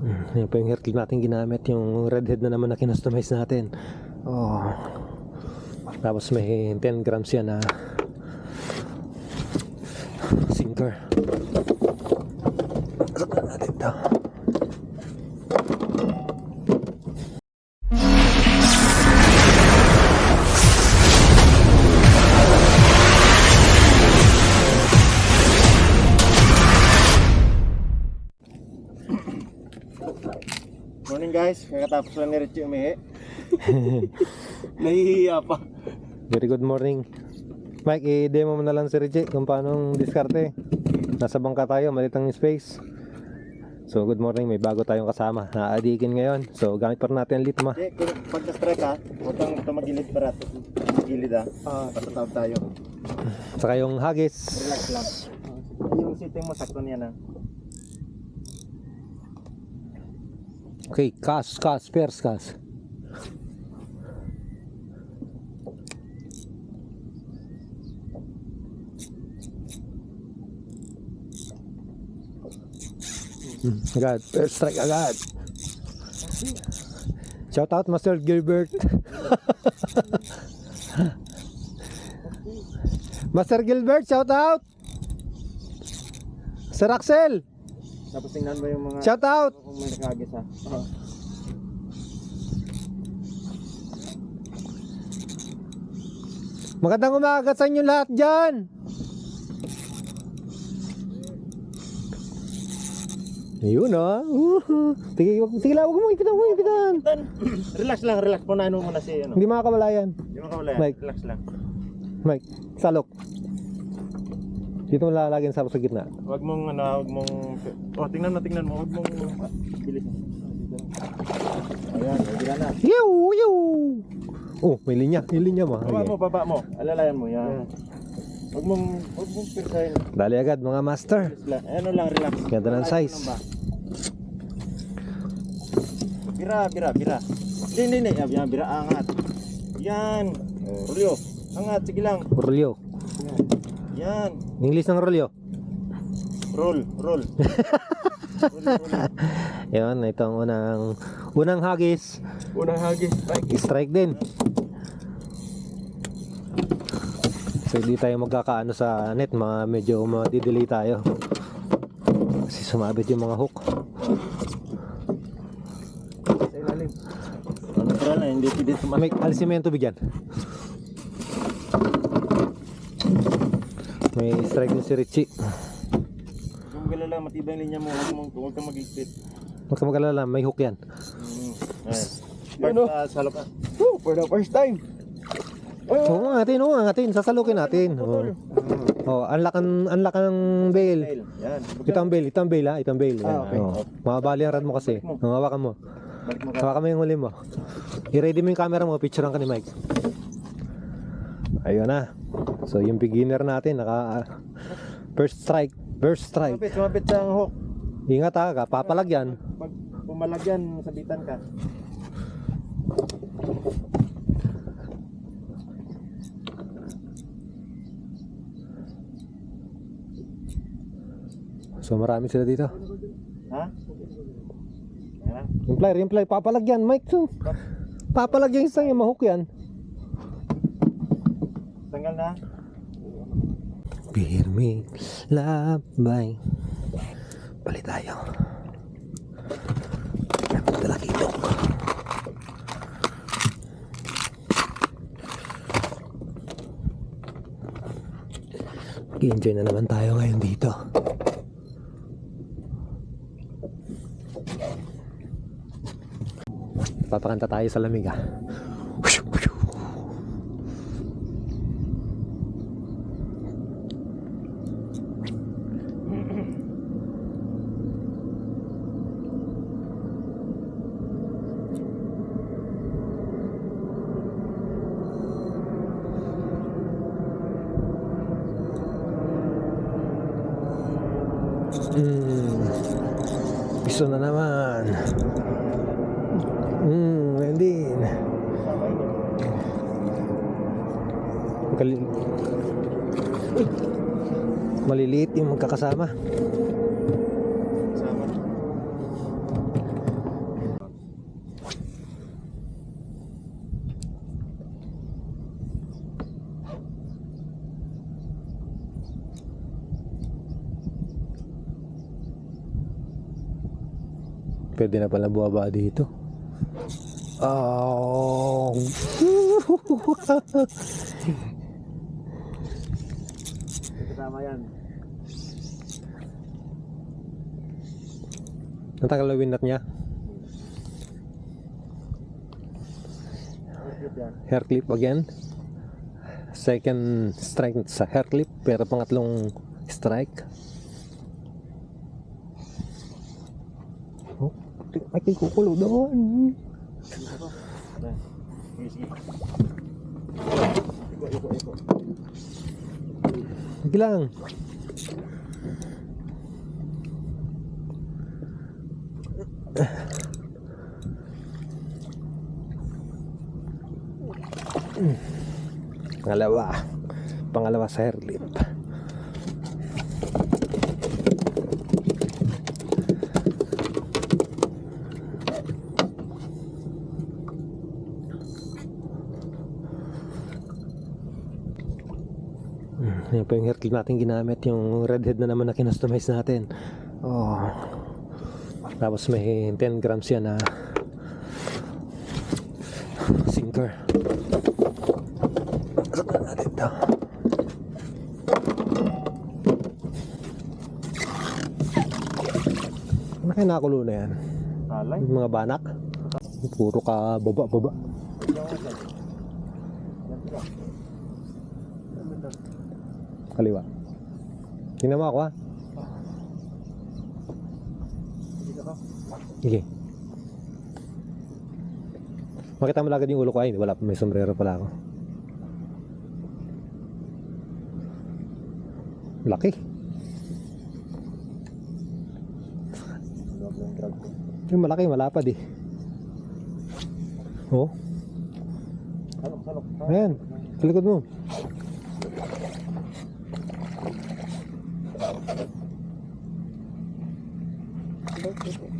Yan pa yung hair clip natin ginamit. Yung redhead na naman na kinustomize natin. Oh. Tapos may 10 grams yan na sinker. Guys, kakatapos lang ni Richie umihi. Nahihiya pa. Very good morning. Mike, i-demo mo na lang si Richie kung paano diskarte. Nasa bangka tayo, maliit ang space. So, good morning. May bago tayong kasama. Naadikin ngayon. So, gamit pa rin natin ang litma. Hindi, kung pag na-strike ha, huwag kang tumagilid para gilid ha. Ah, patatawag tayo. Saka yung hagis. Relax lang. Yung sitting mo, sakto niya na. Okay, kas, kas, pairs, kas. Agad, first strike agad. Shout out Master Gilbert. Master Gilbert, shout out. Sir Axel, Tapos tingnan mo yung mga... shout out. Kung may nakagis ha. Oo. Magandang umaga sa inyo lahat dyan. Ayun ah. Uhu. Sige, sige lang, huwag mo ipitan, huwag mo ipitan. Tan, relax lang, relax. Punahin mo muna si ano. Hindi makakawalayan. Hindi mo kawala Mike. Relax lang. Mike, salok. Dito mo lalagyan sa sa gitna. Huwag mong ano, huwag mong... Oh, tingnan mo, tingnan mo. Huwag mong... Bilis. Ayan, nagila na. Yiw, yiw. Oh, may linya. May linya mo. Baba mo, baba mo. Alalayan mo, yan. Huwag mong, huwag mong pirsahin. Dali agad mga master. Ano lang, relax. Ganda ng size. Bira, bira, bira. Hindi, hindi, hindi. Yan, bira, angat. Yan. Rolyo. Angat, sige lang. Rolyo. Yan. English ng rolyo. Roll, roll. roll, roll. Yan, ito ang unang unang hagis. Unang hagis. Bike. Strike din. So hindi tayo magkakaano sa net, mga medyo madidelay tayo. Kasi sumabit yung mga hook. Sa ilalim. Natural na, hindi pwede tumas. May alisin mo yung tubig yan. May strike din si Richie. Kung galala, matibay yung linya mo. Huwag mong, huwag kang mag-igpit. Huwag ka mag-alala, may hook yan. Mm. Ayan. Ano? Sa salok ka. Oh, for the first time. Oo nga natin, oo nga natin, sasalukin natin. Oo. Oh, unlock ang unlock ang bail. Yan. Ito ang bail, ito ang bail ha, ito ang bail. Ah, okay. Oo. Mababali ang rad mo kasi. mo. Hawakan mo. Balik mo ka. Hawakan mo yung huli mo. I-ready mo yung camera mo, picturean ka ni Mike. Ayun na. So yung beginner natin, naka first strike, first strike. Sumapit, sumapit sa hook. Ingat ha, papalag yan. Pag pumalagyan, sabitan ka. So marami sila dito. Ha? Yung flyer, yung flyer, papalag yan, Mike. So, papalag yan isang yung mahook yan. Tanggal na. Pirmi labay. Balik tayo. Dala kilok. enjoy na naman tayo ngayon dito. Papakanta tayo sa lamig ah. Hmm. Piso na naman. Hmm, din. Kali-! Maliliit yung magkakasama. Pwede na pala buwaba dito. Oh. Kasama yan. Natagal na niya. Hair clip again. Second strike sa hair clip pero pangatlong strike. Oh, ay kukulo doon. Sige, lang. Pangalawa. Pangalawa sa hair po yung hair clip natin ginamit. Yung redhead na naman na kinustomize natin. Oh. Tapos may 10 grams yan na sinker. Saan natin ito? Ano kaya nakakulo na yan? Alay. Mga banak? Puro ka baba baba. Kaliwa. Tingnan mo ako ha. Sige. Makita mo agad yung ulo ko ay wala may sombrero pala ako. Laki. Yung malaki, malapad eh. Oh, Salok, salok. ayan. Sa likod mo. 아, 뭐 그리고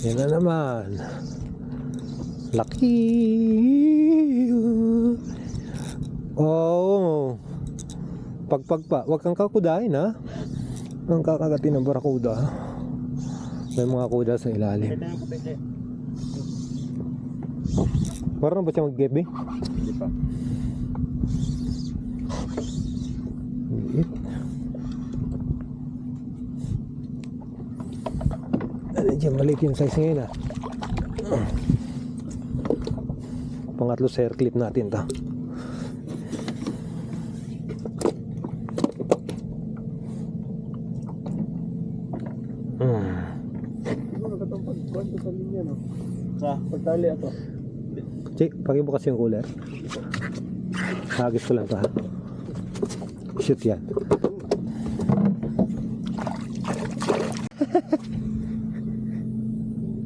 Yan na naman. Laki. Oh. Pagpagpa. Huwag kang kakudain ha. Ang kakagatin ng barakuda. May mga kuda sa ilalim. Marunong ba siya mag-gabi? Hindi pa. Liit. Dyan, maliit yung size ngayon ah. Pangatlo sa clip natin to. Hmm. Sa? Pagtali ako. Check, pakibukas yung cooler. Hagis ko lang to ha. Shoot yan.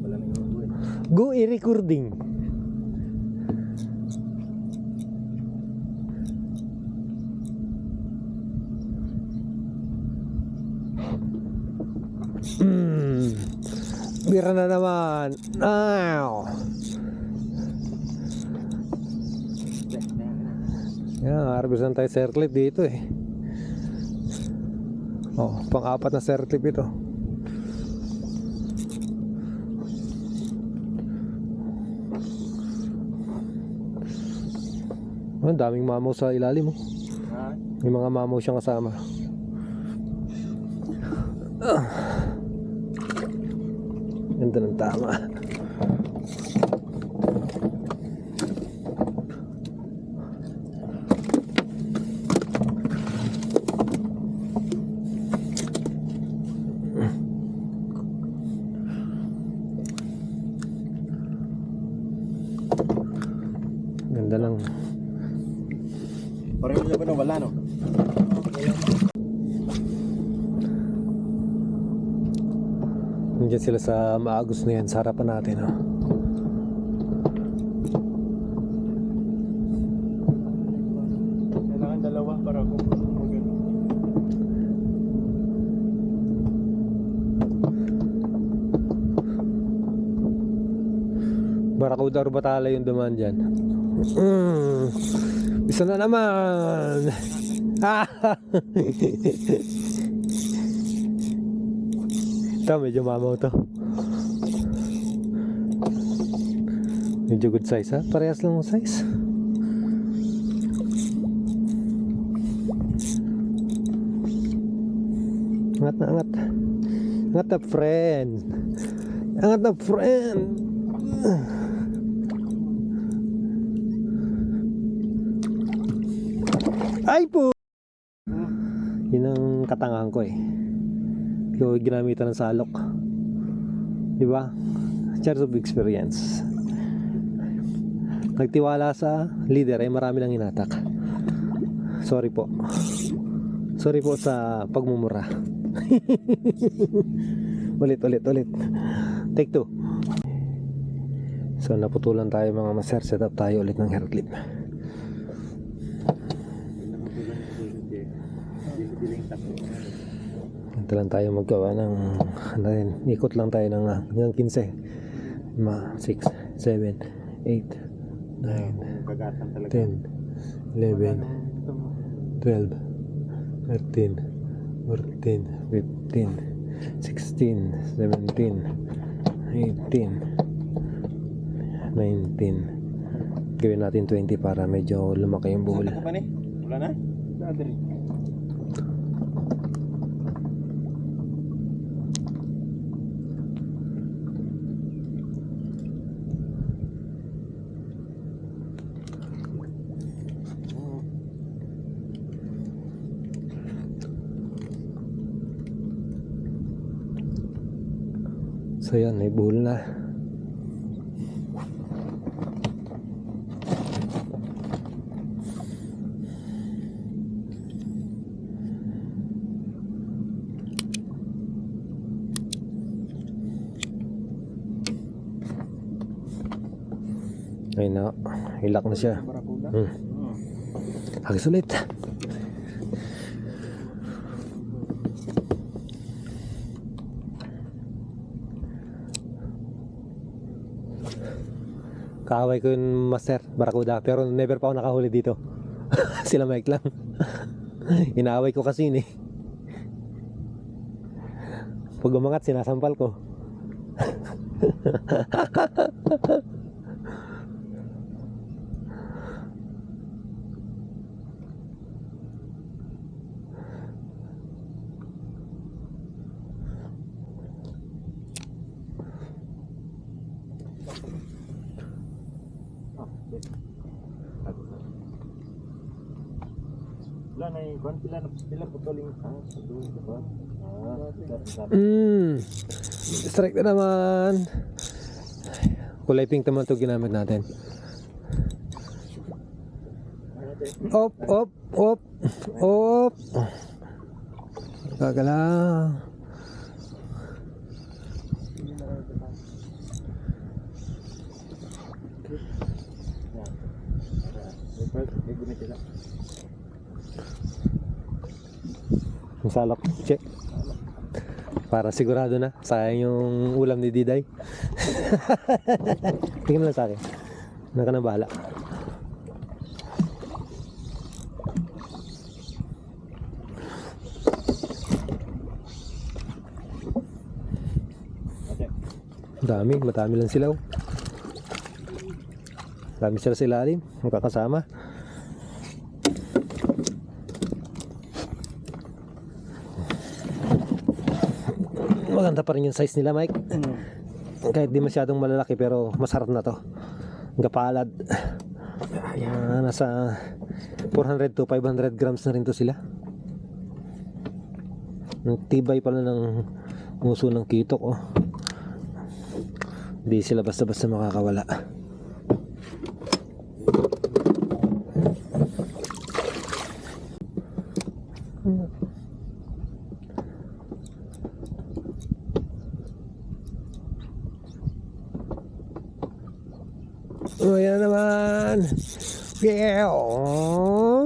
Wala na yung uwi. Go e-recording. Hmm. Bira na naman. Ow. Yan, harvestan tayo circlip dito eh. Oh, pang-apat na circlip ito. Oh, ang daming mamaw sa ilalim oh. May mga mamaw siyang kasama. Ah. Ganda ng tama. Ganda lang. Pareho niya ba na wala no? Nandiyan sila sa maagos na yan sa harapan natin. Oh. Kailangan dalawa para kung. Barakuda or batala yung dumaan dyan. Mm. Isa na naman. Ito, medyo mamaw to. Medyo good size ha? Parehas lang ang size. Angat na angat. Angat na friend. Angat na friend. Ay po! Katangahan ko eh. Ko ginamitan ng salok. Di ba? Shares of experience. Nagtiwala sa leader ay marami lang inatak. Sorry po. Sorry po sa pagmumura. ulit, ulit, ulit. Take two. So naputulan tayo mga master. Set up tayo ulit ng hair clip. Ito lang tayo maggawa ng ano rin, ikot lang tayo ng ah, yung 15 ma 6 7 8 9 Kagatan talaga. 10 11 12 13 14 15 16 17 18 19 gawin natin 20 para medyo lumaki yung buhol Ano pa ni? Wala na? So yan, may buhol na. Ayun na, hilak na siya. Hmm. Hagis ulit. Kaaway ko yung master, Barakuda, pero never pa ako nakahuli dito. Sila Mike lang. Inaaway ko kasi yun eh. Pag umangat, sinasampal ko. Pila na pila putuling. Ah, sa dulo ba? Ah. Mm. Strike na naman. Kulay pink naman ito ginamit natin. Op, op, op, op. Gagala. May gumit sila. Ang salak. Check. Para sigurado na. Sayang yung ulam ni Diday. Tingnan lang sa akin. Naka na bahala. Dami, madami lang sila. Dami sila sa ilalim, magkakasama. Pa rin yung size nila, Mike. Kahit di masyadong malalaki pero masarap na to. Gapalad. Yan, nasa 400 to 500 grams na rin to sila. Tibay pala ng nguso ng kitok, oh. Hindi sila basta-basta makakawala. Oh, yan naman. Ah.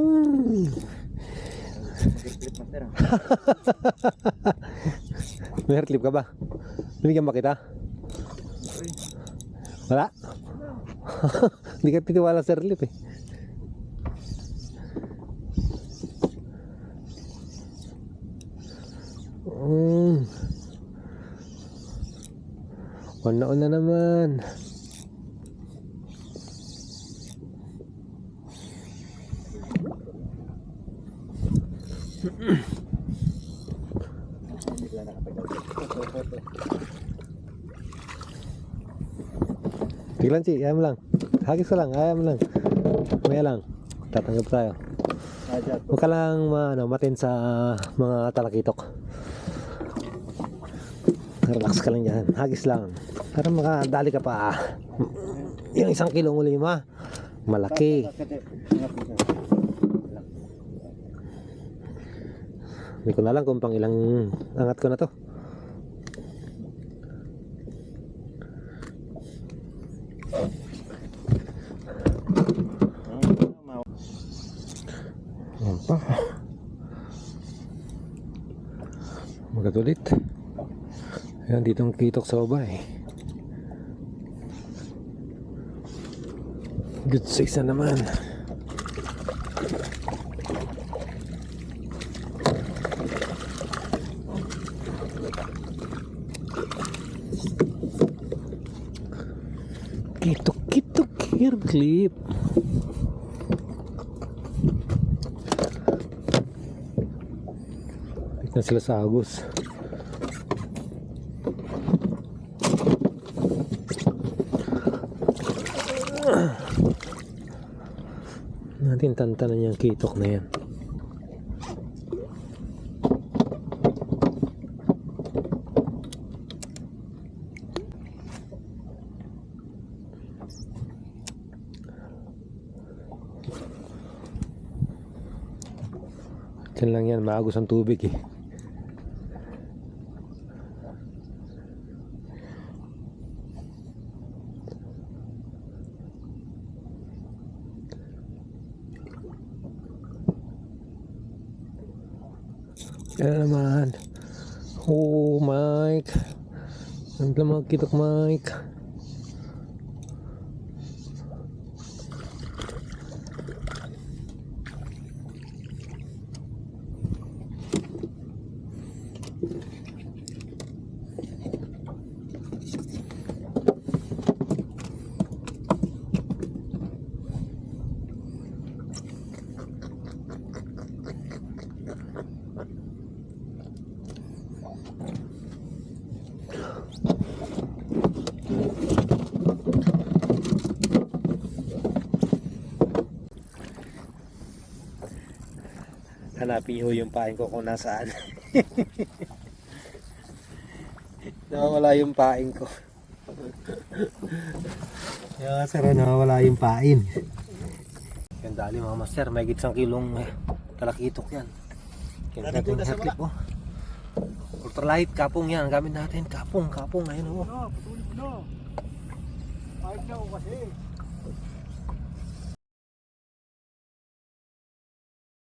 May hair clip ka ba? Binigyan ba kita? Wala? Hindi ka titiwala sa hair clip eh. Mm. Una-una naman. Tiglan si, ayaw mo lang. Hagis ka lang, ayaw mo lang. Maya lang. Tatanggap tayo. Huwag ka lang ma, ano, matin sa mga talakitok. Relax ka lang dyan. Hagis lang. Para makadali ka pa. Yung isang kilong ah. Malaki. Hindi ko na lang kung pang ilang angat ko na to. Ayan pa. Magat ulit. Ayan, dito ang kitok sa baba eh. Good size na naman. Kitok, kitok, hair clip. Tignan sila sa agos. Natin tantanan yung kitok na yan. Diyan lang yan, maagos ang tubig eh. Yan naman. Oh, Mike. Ang lamang kitok, Mike. Hanapin niyo yung pain ko kung nasaan. nawawala yung pain ko. Kaya sir, nawawala yung pain. Yan dali mga master, may gitsang kilong eh, talakitok yan. Kaya natin yung hair clip oh. Ultralight, kapong yan, gamit natin. Kapong, kapong, ayun oh. No, no. Na kasi.